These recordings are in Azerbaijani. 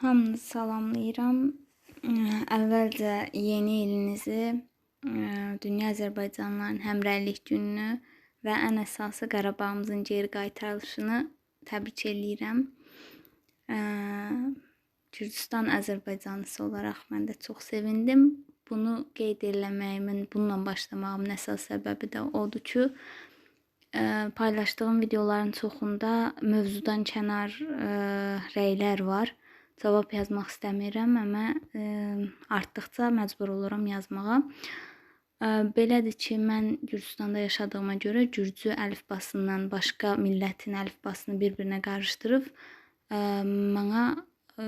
Hamınızı salamlayıram. Əvvəlcə yeni ilinizi, ə, Dünya Azərbaycanlıların Həmrəylik gününü və ən əsası Qarabağımızın geri qaytarılışını təbrik eləyirəm. Gürcüstan Azərbaycanlısı olaraq mən də çox sevindim. Bunu qeyd eləməyimin, bununla başlamağımın əsas səbəbi də odur ki, ə, paylaşdığım videoların çoxunda mövzudan kənar ə, rəylər var. Cavab yazmaq istəmirəm, amma ə, artdıqca məcbur oluram yazmağa. Ə, Belədir ki, mən Gürcüstanda yaşadığıma görə Gürcü əlifbasından başqa millətin əlifbasını bir-birinə qarışdırıb ə, mənə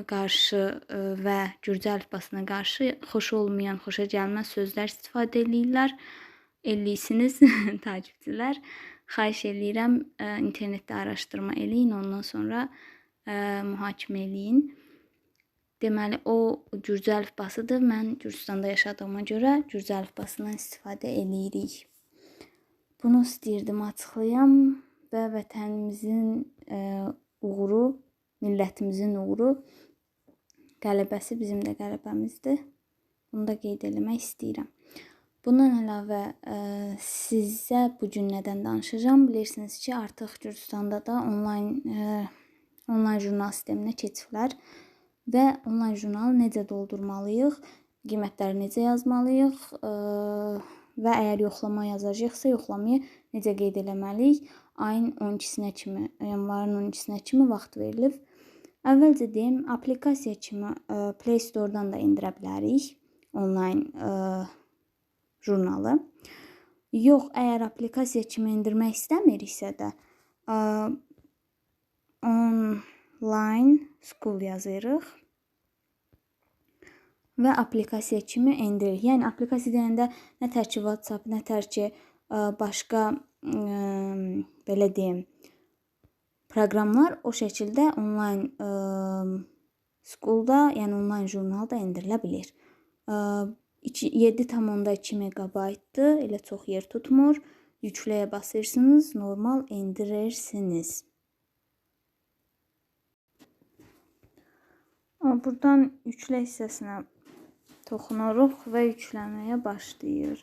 qarşı ə, və Gürcü əlifbasına qarşı xoş olmayan, xoşa gəlməz sözlər istifadə eləyirlər. Eləyirsiniz takipçilər. Xahiş eləyirəm ə, internetdə araşdırma eləyin, ondan sonra ə, mühakimə eləyin. Deməli o Gürcü əlifbasıdır. Mən Gürcüstanda yaşadığıma görə Gürcü əlifbasından istifadə eləyirik. Bunu istəyirdim açıqlayam və vətənimizin ə, uğuru, millətimizin uğuru qələbəsi bizim də qələbəmizdir. Bunu da qeyd eləmək istəyirəm. Bundan əlavə ə, sizə bu gün nədən danışacağam? Bilirsiniz ki, artıq Gürcüstanda da onlayn ə, onlayn jurnal sisteminə keçiblər və onlayn jurnalı necə doldurmalıyıq, qiymətləri necə yazmalıyıq və əgər yoxlama yazacaqsa, yoxlamayı necə qeyd etməliyik? Ayın 12-sinə kimi, yanvarın 12-sinə kimi vaxt verilib. Əvvəlcə deyim, aplikasiya kimi Play Store-dan da endirə bilərik onlayn jurnalı. Yox, əgər aplikasiya kimi endirmək istəmiriksə də, ə, online school yazırıq və aplikasiya kimi endiririk. Yəni aplikasiya deyəndə nə tər ki WhatsApp, nə tər ki başqa ə, belə deyim proqramlar o şəkildə onlayn schoolda, yəni onlayn jurnalda endirilə bilər. 7.2 megabaytdır. Elə çox yer tutmur. Yükləyə basırsınız, normal endirirsiniz. Buradan yüklə hissəsinə toxunuruq və yükləməyə başlayır.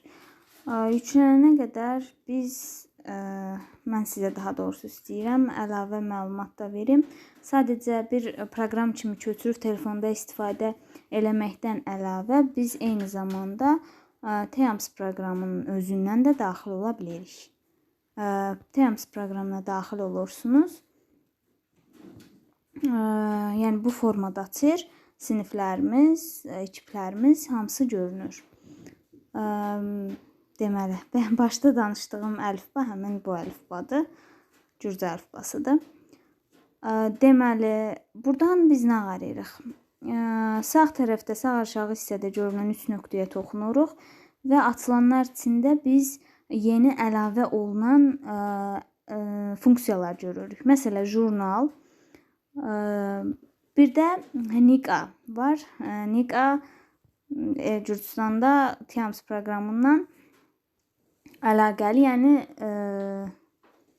Yüklənənə qədər biz ə, mən sizə daha doğrusu istəyirəm əlavə məlumat da verim. Sadəcə bir proqram kimi köçürüb telefonda istifadə eləməkdən əlavə biz eyni zamanda ə, Teams proqramının özündən də daxil ola bilərik. Ə, Teams proqramına daxil olursunuz yəni bu formada açır. Siniflərimiz, ekiplərimiz hamısı görünür. Deməli, başda danışdığım əlifba həmin bu əlifbadır. Gürcü əlifbasıdır. Deməli, burdan biz nə arayırıq? Sağ tərəfdə, sağ aşağı hissədə görünən 3 nöqtəyə toxunuruq və açılanlar içində biz yeni əlavə olunan ə, ə, funksiyalar görürük. Məsələn, jurnal, Bir də Nika var. Nika Gürcüstanda Tiams proqramından əlaqəli, yəni ə,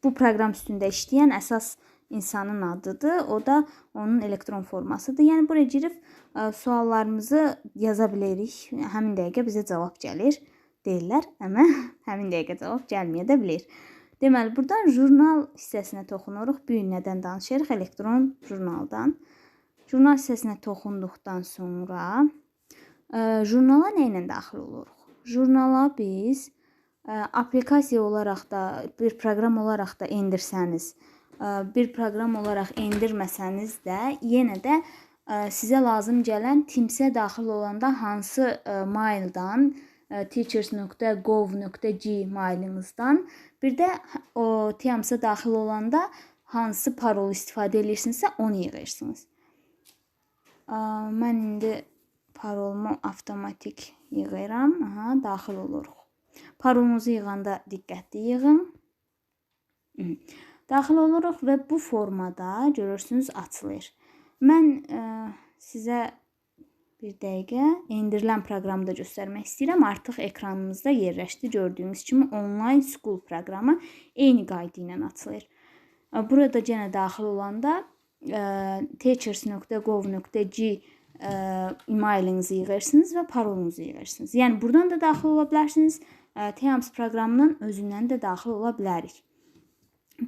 bu proqram üstündə işləyən əsas insanın adıdır. O da onun elektron formasıdır. Yəni buraya girib ə, suallarımızı yaza bilərik. Həmin dəqiqə bizə cavab gəlir deyirlər, amma həmin dəqiqə cavab gəlməyə də bilər. Deməli, buradan jurnal hissəsinə toxunuruq. Bu gün nədən danışırıq? Elektron jurnaldan. Jurnal hissəsinə toxunduqdan sonra ə, e, jurnala nə ilə daxil oluruq? Jurnala biz ə, e, aplikasiya olaraq da, bir proqram olaraq da endirsəniz, ə, e, bir proqram olaraq endirməsəniz də, yenə də ə, sizə lazım gələn Teams-ə daxil olanda hansı ə, maildan teachers.gov.g mailınızdan bir də o Teams-a daxil olanda hansı parol istifadə edirsinizsə onu yığırsınız. Mən indi parolumu avtomatik yığıram. Aha, daxil oluruq. Parolunuzu yığanda diqqətli yığın. Daxil oluruq və bu formada görürsünüz açılır. Mən ə, sizə bir dəqiqə endirilən proqramı da göstərmək istəyirəm. Artıq ekranımızda yerləşdi. Gördüyünüz kimi Online School proqramı eyni qayda ilə açılır. Burada yenə daxil olanda ə, teachers.gov.g ə, emailinizi yığırsınız və parolunuzu yığırsınız. Yəni burdan da daxil ola bilərsiniz. Teams proqramının özündən də daxil ola bilərik.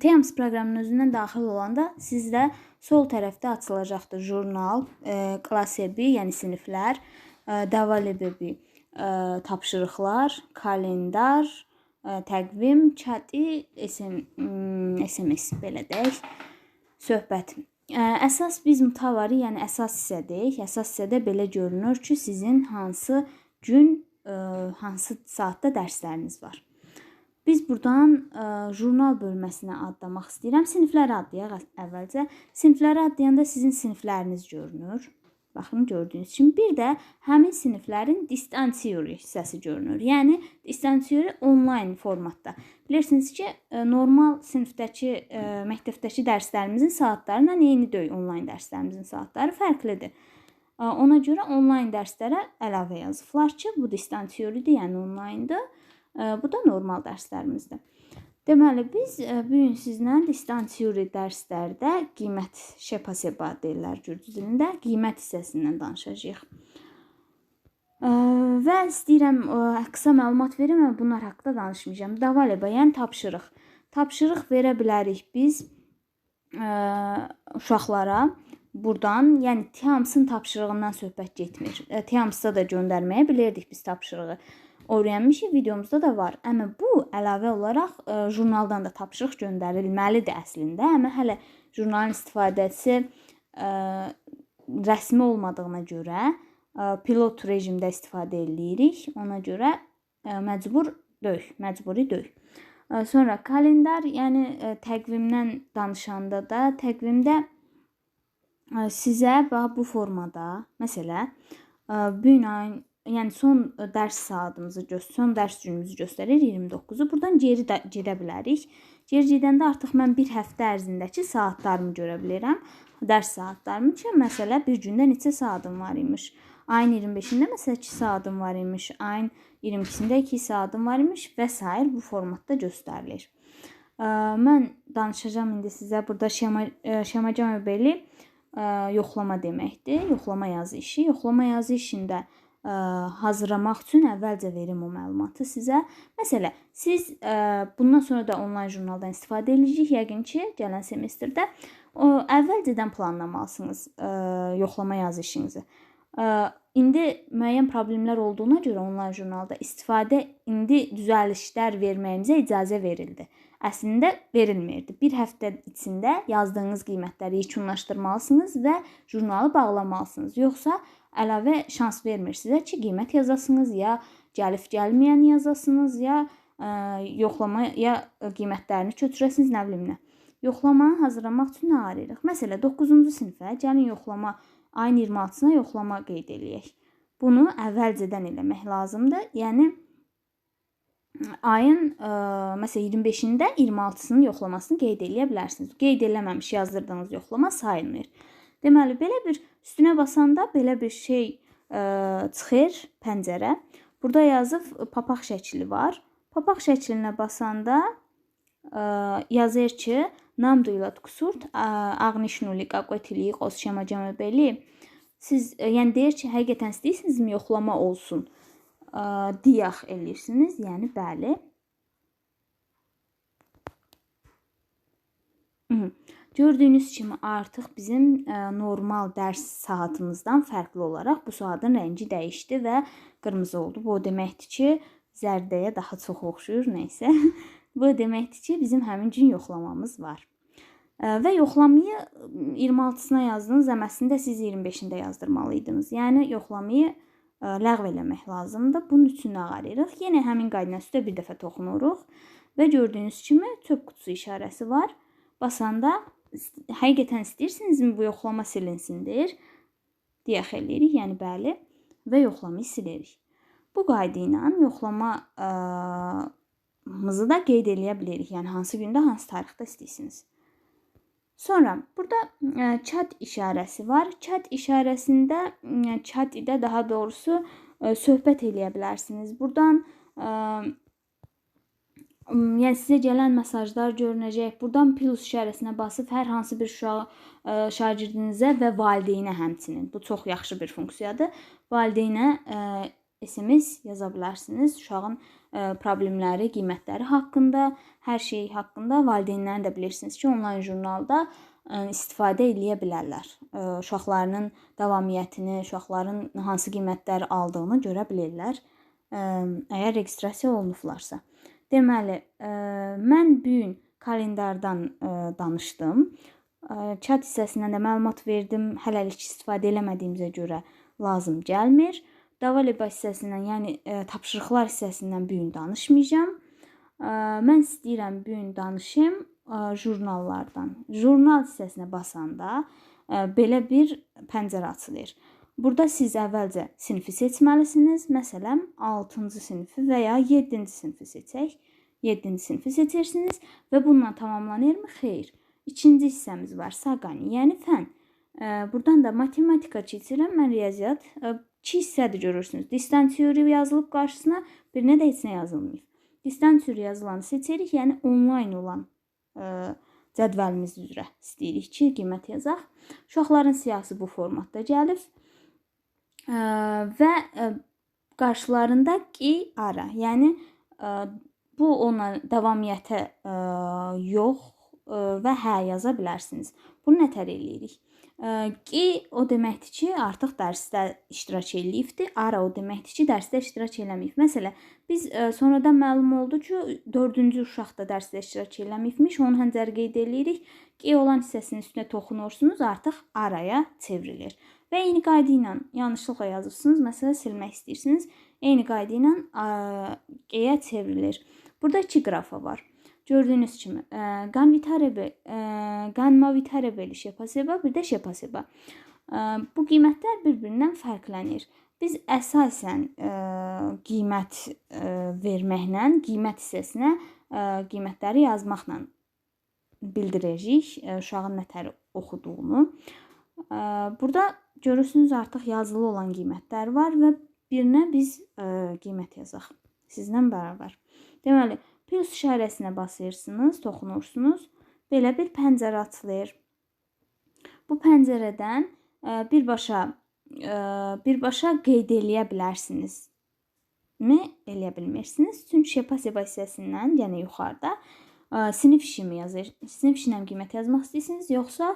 Teams proqramının özündən daxil olanda sizdə sol tərəfdə açılacaqdır jurnal, ə, klass ebi, yəni siniflər, ə, davalebebi, ə, tapşırıqlar, kalendar, ə, təqvim, çati, SM, SMS belə deyək, söhbət. Ə, əsas biz mutavari, yəni əsas hissədəyik. Əsas hissədə belə görünür ki, sizin hansı gün, ə, hansı saatda dərsləriniz var. Biz burdan ə, jurnal bölməsinə adlamaq istəyirəm. Sinifləri adlayaq əvvəlcə. Sinifləri adlayanda sizin sinifləriniz görünür. Baxın gördüyünüz kimi bir də həmin siniflərin distansiyori hissəsi görünür. Yəni distansiyori onlayn formatda. Bilirsiniz ki, e, normal sinifdəki, e, məktəbdəki dərslərimizin saatları ilə eyni deyil. Onlayn dərslərimizin saatları fərqlidir. E, ona görə onlayn dərslərə əlavə yazıblar ki, bu distansiyoridir, yəni onlayndır. Bu da normal dərslərimizdir. Deməli biz bu gün sizlə distansiuri dərslərdə qiymət şepaseba deyirlər gürcü dilində, qiymət hissəsindən danışacağıq. Və istəyirəm qısa məlumat verim, amma bunlar haqqında danışmayacağam. Davaleba, yəni tapşırıq. Tapşırıq verə bilərik biz uşaqlara burdan, yəni Tiamsın tapşırığından söhbət getmir. Tiamsda da göndərməyə bilirdik biz tapşırığı öyrənmişik, videomuzda da var. Amma bu əlavə olaraq ə, e, jurnaldan da tapşırıq göndərilməlidir əslində. Amma hələ jurnalın istifadəsi ə, e, rəsmi olmadığına görə ə, e, pilot rejimdə istifadə eləyirik. Ona görə ə, məcbur deyil, məcburi deyil. Ə, sonra kalendar, yəni ə, təqvimdən danışanda da təqvimdə ə, sizə bax bu formada, məsələ, ə, bu gün ayın yəni son dərs saatımızı göstərir, son dərs günümüzü göstərir 29-u. Burdan geri də gedə bilərik. Geri gedəndə artıq mən bir həftə ərzindəki saatlarımı görə bilirəm. Dərs saatlarımı ki, məsələ bir gündə neçə saatım var imiş. Ayın 25-də məsələn 2 saatım var imiş. Ayın 22-sində 2 saatım var imiş və s. bu formatda göstərilir. Mən danışacağam indi sizə burada şema şemacan öbəli yoxlama deməkdir. Yoxlama yazı işi. Yoxlama yazı işində ə, hazırlamaq üçün əvvəlcə verim o məlumatı sizə. Məsələn, siz ə, bundan sonra da onlayn jurnaldan istifadə edəcəyik yəqin ki, gələn semestrdə o əvvəlcədən planlamalısınız ə, yoxlama yazı işinizi. Ə, indi müəyyən problemlər olduğuna görə onlayn jurnalda istifadə indi düzəlişlər verməyinizə icazə verildi. Əslində verilmirdi. Bir həftə içində yazdığınız qiymətləri yekunlaşdırmalısınız və jurnalı bağlamalısınız. Yoxsa əlavə şans vermir sizə ki, qiymət yazasınız ya gəlib gəlməyən yazasınız ya ə, yoxlama ya qiymətlərini köçürəsiniz nə bilim nə. Yoxlamanı hazırlamaq üçün nə arayırıq? Məsələn, 9-cu sinifə gəlin yoxlama ayın 26-sına yoxlama qeyd eləyək. Bunu əvvəlcədən eləmək lazımdır. Yəni ayın ə, məsələn 25-də 26-sının yoxlamasını qeyd eləyə bilərsiniz. Qeyd eləməmiş yazdırdığınız yoxlama sayılmır. Deməli belə bir üstünə basanda belə bir şey ə, çıxır pəncərə. Burada yazıb e, papaq şəkli var. Papaq şəklinə basanda ə, yazır ki, nam duyulat kusurt ağnişnuli qaqvetili qosşama cəmə beli. Siz ə, yəni deyir ki, həqiqətən istəyirsinizmi yoxlama olsun? Ə, diyaq eləyirsiniz. Yəni bəli. Gördüyünüz kimi artıq bizim e, normal dərs saatımızdan fərqli olaraq bu saatın rəngi dəyişdi və qırmızı oldu. Bu o deməkdir ki, zərdəyə daha çox oxşuyur, nə isə. bu deməkdir ki, bizim həmin gün yoxlamamız var. E, və yoxlamayı 26-sına yazdınız, əməsində siz 25-də yazdırmalı idiniz. Yəni yoxlamayı ləğv eləmək lazımdır. Bunun üçün nə arayırıq? Yenə həmin qaydanə üstə bir dəfə toxunuruq və gördüyünüz kimi çöp qutusu işarəsi var. Basanda həqiqətən istəyirsinizmi bu yoxlama silinsindir? Deyək eləyirik, yəni bəli və yoxlamayı silərik. Bu qayda ilə yoxlama ə, mızı da qeyd eləyə bilərik. Yəni hansı gündə, hansı tarixdə istəyirsiniz. Sonra burada ə, chat işarəsi var. Chat işarəsində ə, chat ilə daha doğrusu ə, söhbət eləyə bilərsiniz. Burdan yəni sizə gələn mesajlar görünəcək. Burdan plus işarəsinə basıb hər hansı bir uşağı şagirdinizə və valideynə həmçinin. Bu çox yaxşı bir funksiyadır. Valideynə SMS yaza bilərsiniz. Uşağın problemləri, qiymətləri haqqında, hər şey haqqında valideynlərin də bilirsiniz ki, onlayn jurnalda ə, istifadə eləyə bilərlər. Ə, uşaqlarının davamiyyətini, uşaqların hansı qiymətləri aldığını görə bilirlər. Əgər registrasiya olunublarsa. Deməli, mən bu gün kalendardan danışdım. Chat hissəsindən də məlumat verdim. Hələlik istifadə eləmədiyimizə görə lazım gəlmir. Davaliba hissəsindən, yəni ə, tapşırıqlar hissəsindən bu gün danışmayacağam. Ə, mən istəyirəm bu gün danışım ə, jurnallardan. Jurnal hissəsinə basanda ə, belə bir pəncərə açılır. Burada siz əvvəlcə sinfi seçməlisiniz. Məsələn, 6-cı sinfi və ya 7-ci sinfi seçək. 7-ci sinfi seçirsiniz və bununla tamamlanırmı? Xeyr. İkinci hissəmiz var, Saqani, yəni fən. Burdan da matematika keçirəm, mən riyaziyyat 2 hissədir görürsünüz. Distant teori yazılıb qarşısına, birinə də heç nə yazılmayıb. Distant teori yazılanı seçirik, yəni onlayn olan ə, cədvəlimiz üzrə istəyirik ki, qiymət yazaq. Uşaqların siyahısı bu formatda gəlib ə, və ə, qarşılarında ki ara, yəni ə, bu ona davamiyyətə ə, yox ə, və hə yaza bilərsiniz. Bunu nətər eləyirik? Ki o deməkdir ki, artıq dərsdə iştirak eləyibdi. Ara o deməkdir ki, dərsdə iştirak eləməyib. Məsələn, biz ə, sonradan məlum oldu ki, 4-cü uşaq da dərsdə iştirak eləməyibmiş. Onu həncər qeyd eləyirik. Ki olan hissəsinin üstünə toxunursunuz, artıq araya çevrilir. Və eyni qayda ilə yanlışlıqla yazırsınız. Məsələn, silmək istəyirsiniz. Eyni qayda ilə G-yə çevrilir. Burada iki qrafa var. Gördüyünüz kimi qan vitarebe, qan mavitarebe şepaseba, bir də şepaseba. Bu qiymətlər bir-birindən fərqlənir. Biz əsasən qiymət verməklə, qiymət hissəsinə qiymətləri yazmaqla bildirəcəyik uşağın nətər oxuduğunu. Burada görürsünüz artıq yazılı olan qiymətlər var və birinə biz qiymət yazaq. Sizlə bərabər. Deməli, Plus işarəsinə basırsınız, toxunursunuz. Belə bir pəncərə açılır. Bu pəncərədən e, birbaşa e, birbaşa qeyd eləyə bilərsiniz. Mi eləyə bilmirsiniz. Çünki şepa-sepa hissəsindən, yəni yuxarıda e, sinif işimi yazır. Sinif işinə qiymət yazmaq istəyirsiniz, yoxsa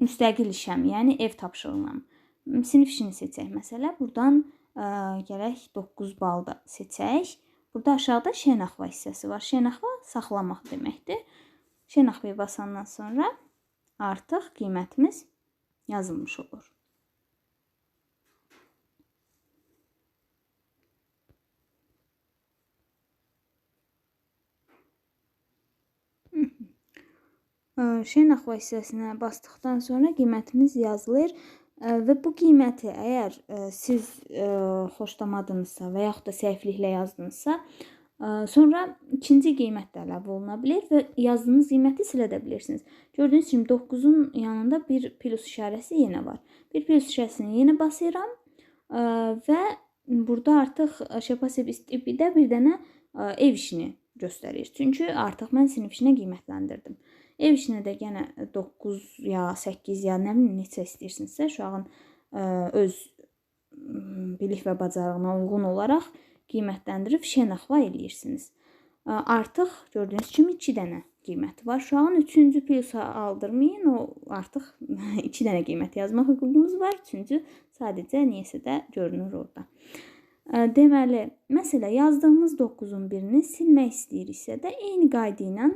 müstəqil işəm, yəni ev tapşırığına. Sinif işini seçək məsələ. Burdan gərək 9 bal da seçək. Burada aşağıda şenaxva hissəsi var. Şenaxva saxlamaq deməkdir. Şenaxvaya basandan sonra artıq qiymətimiz yazılmış olur. Şenaxva hissəsinə basdıqdan sonra qiymətimiz yazılır və bu qiyməti əgər siz xoşlamadınızsa və yaxud da səhvliklə yazdınızsa, sonra ikinci qiymət də əlavə oluna bilər və yazdığınız qiyməti silə də bilirsiniz. Gördüyünüz kimi 9-un yanında bir plus işarəsi yenə var. Bir plus işarəsini yenə basıram və burada artıq şəpasib istibidə bir dənə ev işini göstərir. Çünki artıq mən sinif işinə qiymətləndirdim. Ev işinə də yenə 9 ya 8 ya nə bilim neçə istəyirsinizsə uşağın ə, öz bilik və bacarığına uyğun olaraq qiymətləndirib şenaxva eləyirsiniz. Ə, artıq gördüyünüz kimi 2 dənə qiyməti var. Uşağın 3-cü plusa aldırmayın. O artıq 2 dənə qiymət yazmaq hüququmuz var. Çünki sadəcə niyəsə də görünür orada. Deməli, məsələ yazdığımız 9-un birini silmək istəyiriksə də eyni qayda ilə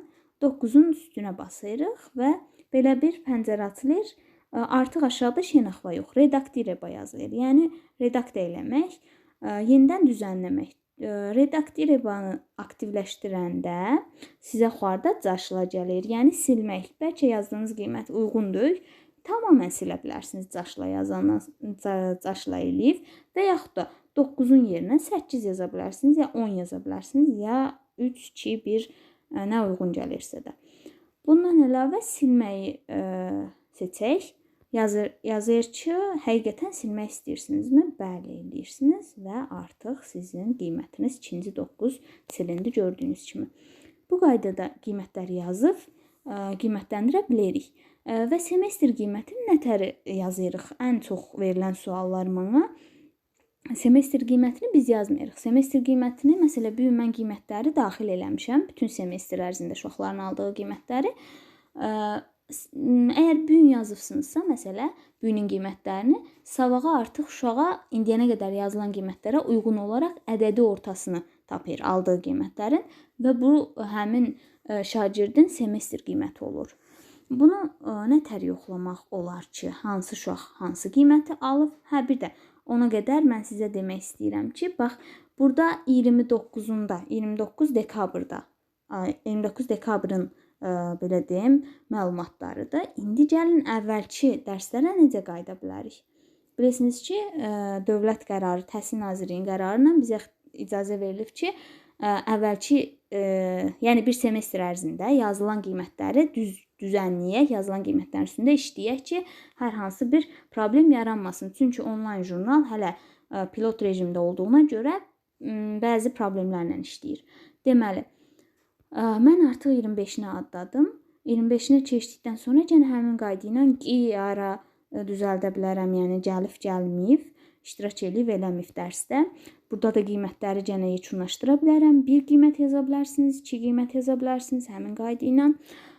9-un üstünə basırıq və belə bir pəncərə açılır. Artıq aşağıda şenaxva yox, redaktireba yazılır. Yəni redaktə eləmək, yenidən düzənləmək. Redaktirebanı aktivləşdirəndə sizə yuxarıda caşla gəlir. Yəni silmək. Bəlkə yazdığınız qiymət uyğun deyil. Tamamilə silə bilərsiniz caşla yazandan caşla eləyib və yaxud da 9-un yerinə 8 yaza bilərsiniz, ya 10 yaza bilərsiniz, ya 3, 2, 1 nə uyğun gəlirsə də. Bundan əlavə silməyi ə, seçək. yazır yazır ki, həqiqətən silmək istəyirsinizmi? Bəli, eləyirsiniz və artıq sizin qiymətiniz ikinci 9 silindi gördüyünüz kimi. Bu qaydada qiymətləri yazıb ə, qiymətləndirə bilərik. Ə, və semestr qiymətini nətər yazırıq? Ən çox verilən suallar mənə semestr qiymətini biz yazmırıq. Semestr qiymətini, məsələn, bu gün mən qiymətləri daxil eləmişəm. Bütün semestr ərzində uşaqların aldığı qiymətləri. Əgər bu gün yazıbsınızsa, məsələ, bu günün qiymətlərini, sabağa artıq uşağa indiyənə qədər yazılan qiymətlərə uyğun olaraq ədədi ortasını tapır aldığı qiymətlərin və bu həmin şagirdin semestr qiyməti olur. Bunu nətər yoxlamaq olar ki, hansı uşaq hansı qiyməti alıb? Hə, bir də Ona qədər mən sizə demək istəyirəm ki, bax, burada 29-unda, 29 dekabrda, 29 dekabrın ə, belə deyim, məlumatlarıdır. İndi gəlin əvvəlki dərslərə necə qayıda bilərik? Bilirsiniz ki, ə, dövlət qərarı, Təhsil Nazirliyinin qərarı ilə bizə icazə verilib ki, ə, əvvəlki, ə, yəni bir semestr ərzində yazılan qiymətləri düz düzənləyək, yazılan qiymətlərin üstündə işləyək ki, hər hansı bir problem yaranmasın. Çünki onlayn jurnal hələ ə, pilot rejimdə olduğuna görə bəzi problemlərlə işləyir. Deməli, ə, mən artıq 25-ni adladım. 25-ni keçdikdən sonra yenə həmin qayda ilə ki, ara düzəldə bilərəm, yəni gəlib gəlməyib iştirak eləyib eləməyib dərsdə. Burada da qiymətləri yenə yekunlaşdıra bilərəm. Bir qiymət yaza bilərsiniz, iki qiymət yaza bilərsiniz həmin qayda ilə.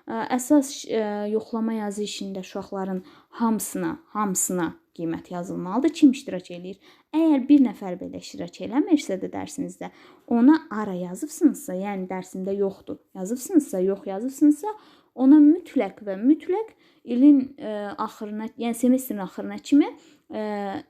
Əsas yoxlama yazı işində uşaqların hamısına, hamısına qiymət yazılmalıdır. Kim iştirak eləyir? Əgər bir nəfər belə iştirak eləmirsə də dərsinizdə, ona ara yazıbsınızsa, yəni dərsində yoxdur, yazıbsınızsa, yox yazıbsınızsa, ona mütləq və mütləq ilin ə, axırına, yəni semestrin axırına kimi ə,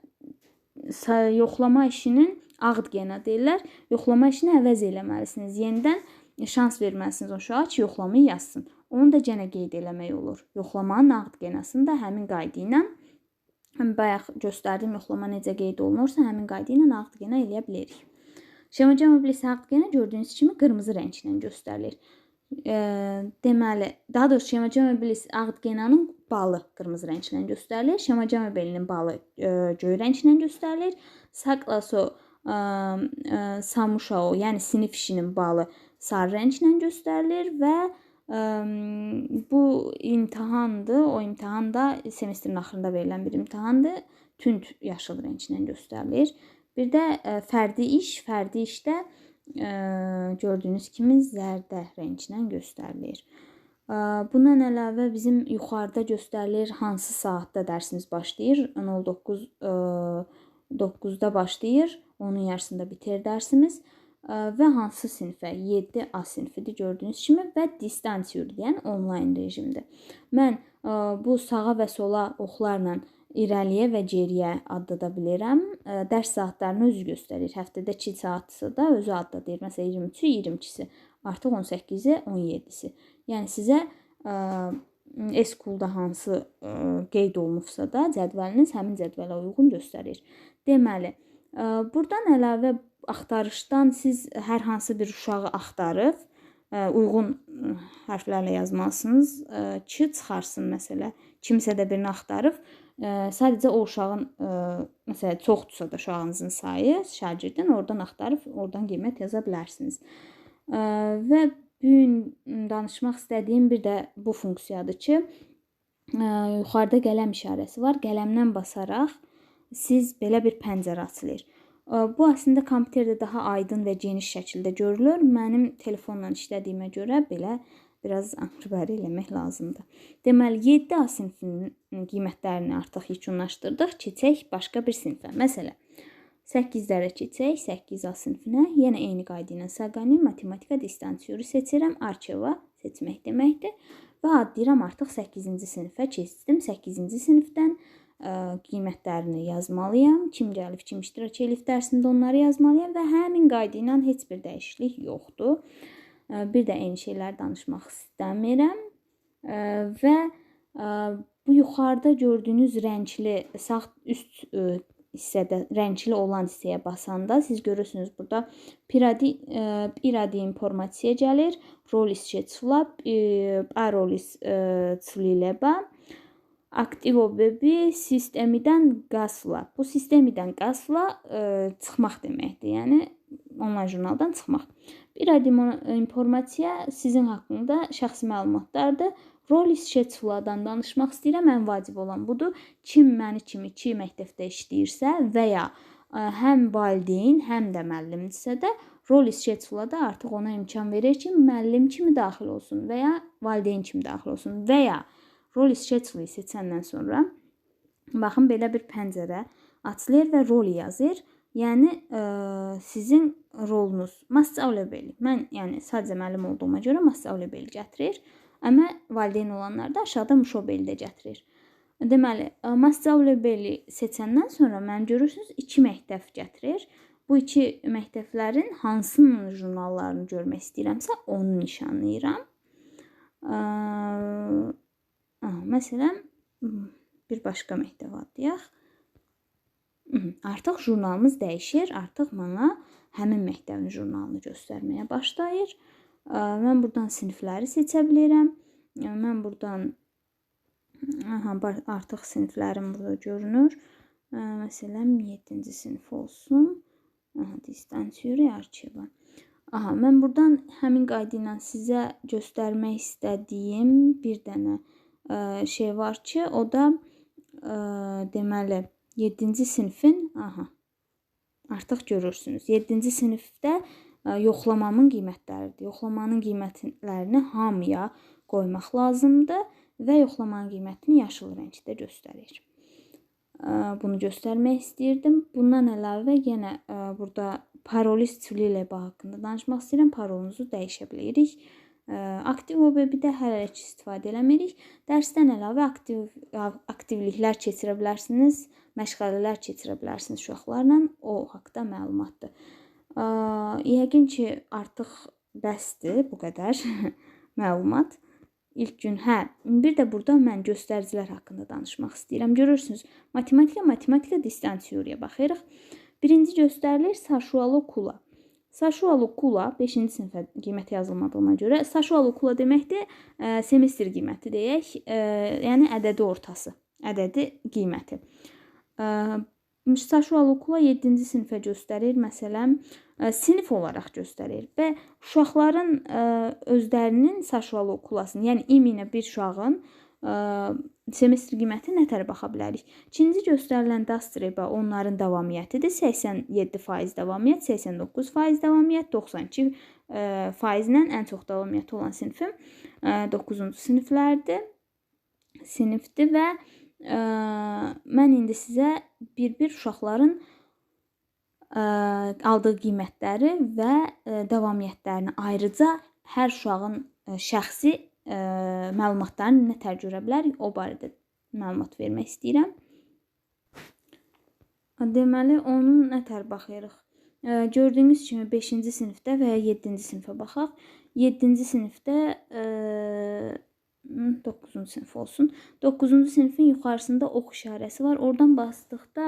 yoxlama işinin ağıd genə deyirlər, yoxlama işini əvəz eləməlisiniz. Yenidən şans verməlisiniz o uşağa ki, yoxlamayı yazsın. Onu da yenə qeyd eləmək olur. Yoxlamanın nağd qənasını da həmin qayda ilə bayaq göstərdiyim yoxlama necə qeyd olunursa, həmin qayda ilə nağd qena eləyə bilərik. Şemaca mobilis nağd qena gördüyünüz kimi qırmızı rənglə göstərilir. E, deməli, daha doğrusu şemaca mobilis ağd qenanın balı qırmızı rənglə göstərilir. Şemaca mobilinin balı e, göy rənglə göstərilir. Saklaso e, e, Samuşao, yəni sinif işinin balı sarı rənglə göstərilir və Bu imtahandır. O imtahan da semestrin axırında verilən bir imtahandır. Tünd yaşıl rənglə göstərilir. Bir də fərdi iş, fərdi işdə gördüyünüz kimi zərdə rənglə göstərilir. Bundan əlavə bizim yuxarıda göstərilir hansı saatda dərsimiz başlayır. 09 9-da başlayır, onun yarısında bitir dərsimiz və hansı sinifə? 7 A sinfidir gördüyünüz kimi və distansiya yürüyən onlayn rejimdir. Mən bu sağa və sola oxlarla irəliyə və geriyə adlada bilərəm. Dərs saatlarını özü göstərir. Həftədə 2 saatsa da özü adladır. Məsələn 23-ü, 22-si, artıq 18-i, 17-si. Yəni sizə S-kulda hansı qeyd olunubsa da cədvəliniz həmin cədvələ uyğun göstərir. Deməli, burdan əlavə axtarışdan siz hər hansı bir uşağı axtarıb uyğun hərflərlə yazmalısınız ki, çıxarsın məsələ. Kimsə də birini axtarıb sadəcə o uşağın məsələn çoxdursa da uşağınızın sayı, şagirdin oradan axtarıb oradan qiymət yaza bilərsiniz. Və bu gün danışmaq istədiyim bir də bu funksiyadır ki, yuxarıda qələm işarəsi var. Qələmdən basaraq siz belə bir pəncərə açılır. Bu əslində kompüterdə daha aydın və geniş şəkildə görülür. Mənim telefonla işlədiyimə görə belə biraz əmrbəri eləmək lazımdır. Deməli 7 A sinfinin qiymətlərini artıq yekunlaşdırdıq. Keçək başqa bir sinfə. Məsələn, 8-lərə keçək 8 A sinfinə. Yenə eyni qayda ilə Saqani matematika distansiyoru seçirəm. Arçeva seçmək deməkdir və adlayıram artıq 8-ci sinifə keçdim. 8-ci sinifdən qiymətlərini yazmalıyam. Kim gəlib, kim iştirak edib dərsində onları yazmalıyam və həmin qayda ilə heç bir dəyişiklik yoxdur. Bir də eyni şeylər danışmaq istəmirəm. Və bu yuxarıda gördüyünüz rəngli sağ üst hissədə rəngli olan hissəyə basanda siz görürsünüz burada piradi piradi informasiya gəlir. Rolis çetsula, parolis çliləba aktiv sistemidən qasla. Bu sistemidən qasla ə, çıxmaq deməkdir. Yəni onlayn jurnaldan çıxmaq. Bir adım informasiya sizin haqqında şəxsi məlumatlardır. Rol şetsuladan danışmaq istəyirəm. Ən vacib olan budur. Kim məni kimi 2 məktəbdə işləyirsə və ya həm valideyn, həm də müəllimdirsə də rol şetsulada artıq ona imkan verir ki, müəllim kimi daxil olsun və ya valideyn kimi daxil olsun və ya rol şetsulu seçəndən sonra baxın belə bir pəncərə açılır və rol yazır. Yəni ə, sizin rolunuz Massavlebeli. Mən yəni sadəcə müəllim olduğuma görə Massavlebeli gətirir. Amma valideyn olanlar da aşağıda Muşobeli də gətirir. Deməli, Massavlebeli seçəndən sonra mən görürsüz 2 məktəb gətirir. Bu iki məktəblərin hansının jurnallarını görmək istəyirəmsə, onu nişanlayıram. Ə, məsələn, bir başqa məktəb adlayaq. Artıq jurnalımız dəyişir. Artıq mənə həmin məktəbin jurnalını göstərməyə başlayır. Mən burdan sinifləri seçə bilirəm. Mən burdan aha artıq siniflərim burada görünür. Məsələn, 7-ci sinif olsun. Aha, distansiuri archiva. Aha, mən burdan həmin qayda ilə sizə göstərmək istədiyim bir dənə şey var ki, o da ə, deməli 7-ci sinifin, aha. Artıq görürsünüz. 7-ci sinifdə ə, yoxlamamın qiymətləridir. Yoxlamanın qiymətlərini hamıya qoymaq lazımdır və yoxlamanın qiymətini yaşıl rəngdə göstərir bunu göstərmək istəyirdim. Bundan əlavə yenə burada paroli stili ilə haqqında danışmaq istəyirəm. Parolunuzu dəyişə bilərik. Aktiv OBB-də hələlik istifadə eləmirik. Dərsdən əlavə aktiv aktivliklər keçirə bilərsiniz, məşğələlər keçirə bilərsiniz uşaqlarla. O haqqda məlumatdır. Yəqin ki, artıq bəsdir bu qədər məlumat ilk gün. Hə, bir də burada mən göstəricilər haqqında danışmaq istəyirəm. Görürsüz, matematika, matematika distansiyaya baxırıq. Birinci göstərilir Saşualo Kula. Saşualo Kula 5-ci sinifə qiymət yazılmadığına görə Saşualo Kula deməkdir, ə, semestr qiyməti deyək, ə, yəni ədədi ortası, ədədi qiyməti. Ə, Saşualo Kula 7-ci sinifə göstərir, məsələn, sinif olaraq göstərir və uşaqların özlərinin saşual okulasını, yəni iminə bir uşağın semestr qiyməti nətər baxa bilərik. İkinci göstərilən dastreba onların davamiyyətidir. 87% davamiyyət, 89% davamiyyət, 92 faizlə ən çox davamiyyəti olan sinifim 9-cu siniflərdir. Sinifdir və ə, mən indi sizə bir-bir uşaqların aldığı qiymətləri və davamiyyətlərini ayrıca hər uşağın şəxsi məlumatlarını nətər görə bilərik, o barədə məlumat vermək istəyirəm. Deməli, onun nətər baxırıq? Gördüyünüz kimi 5-ci sinifdə və ya 7-ci sinifə baxaq. 7-ci sinifdə 9-cu sinif olsun. 9-cu sinifin yuxarısında ox işarəsi var. Oradan basdıqda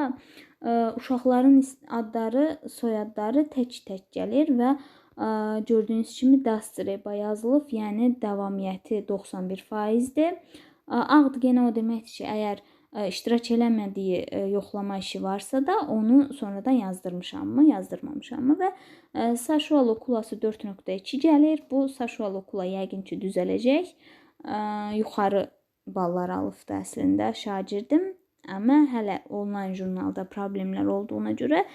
ə, uşaqların adları, soyadları tək-tək gəlir və ə, gördüyünüz kimi Dastreba yazılıb, yəni davamiyyəti 91%-dir. Ağdır yenə o deməkdir ki, əgər iştirak eləmədiyi yoxlama işi varsa da onu sonradan yazdırmışammı, yazdırmamışammı və Saşual okulası 4.2 gəlir. Bu Saşual okula yəqin ki, düzələcək yuxarı ballar alıbdı əslində şagirdim. Amma hələ onlayn jurnalda problemlər olduğuna görə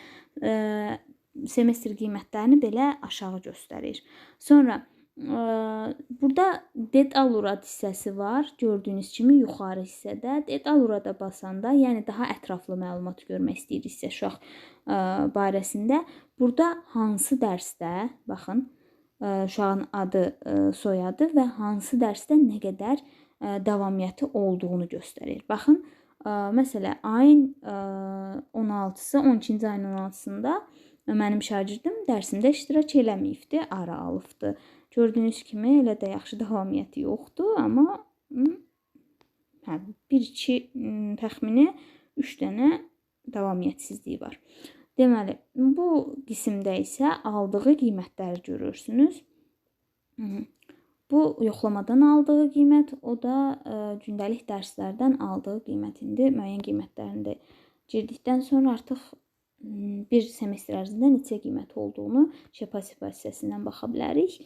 semestr qiymətlərini belə aşağı göstərir. Sonra ə, burada detalurad hissəsi var. Gördüyünüz kimi yuxarı hissədə detalurada basanda, yəni daha ətraflı məlumat görmək istəyiriksə uşaq ə, barəsində, burada hansı dərsdə, baxın, uşağın adı, soyadı və hansı dərsdə nə qədər davamiyyəti olduğunu göstərir. Baxın, məsələ ayın 16-sı, 12-ci ayın 16-sında mənim şagirdim dərsimdə iştirak eləməyibdi, ara alıbdı. Gördüyünüz kimi elə də yaxşı davamiyyəti yoxdur, amma hə 1-2 təxmini 3 dənə davamiyyətsizliyi var. Deməli, bu qismdə isə aldığı qiymətləri görürsünüz. Bu yoxlamadan aldığı qiymət, o da ə, gündəlik dərslərdən aldığı qiymət. İndi müəyyən qiymətlərini də girdikdən sonra artıq bir semestr ərzində neçə qiymət olduğunu Şepasipa hissəsindən baxa bilərik.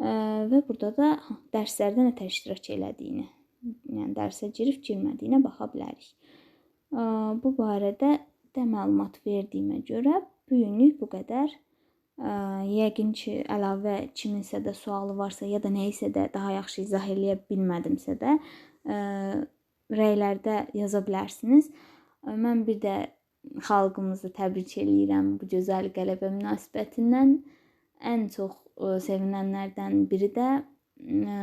Və burada da dərslərdə nə tər iştirak elədiyini, yəni dərsə girib girmədiyinə baxa bilərik. Bu barədə də məlumat verdiyimə görə bu günlük bu qədər. Yəqin ki, əlavə kiminsə də sualı varsa ya da nə isə də daha yaxşı izah eləyə bilmədimsə də rəylərdə yaza bilərsiniz. Mən bir də xalqımızı təbrik eləyirəm bu gözəl qələbə münasibətindən. Ən çox ə, sevinənlərdən biri də ə,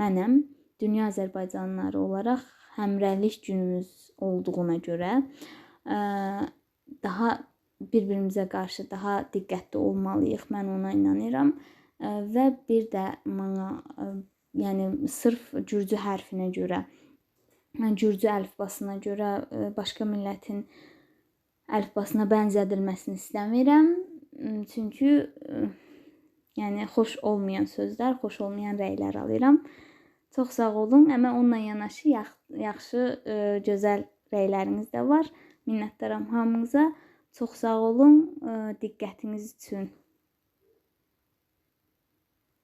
mənəm. Dünya Azərbaycanlıları olaraq həmrəylik günümüz olduğuna görə ə, daha bir-birimizə qarşı daha diqqətli olmalıyıq. Mən ona inanıram. Ə, Və bir də mənə ə, yəni sırf gürcü hərfinə görə, gürcü əlifbasına görə ə, başqa millətin əlifbasına bənzədilməsini istəmirəm. M, Çünki yəni xoş olmayan sözlər, xoş olmayan rəylər alıram. Çox sağ olun. Amma onunla yanaşı yax yaxşı ə, gözəl rəyləriniz də var. Minnətdaram hamınıza. Çox sağ olun ə, diqqətiniz üçün.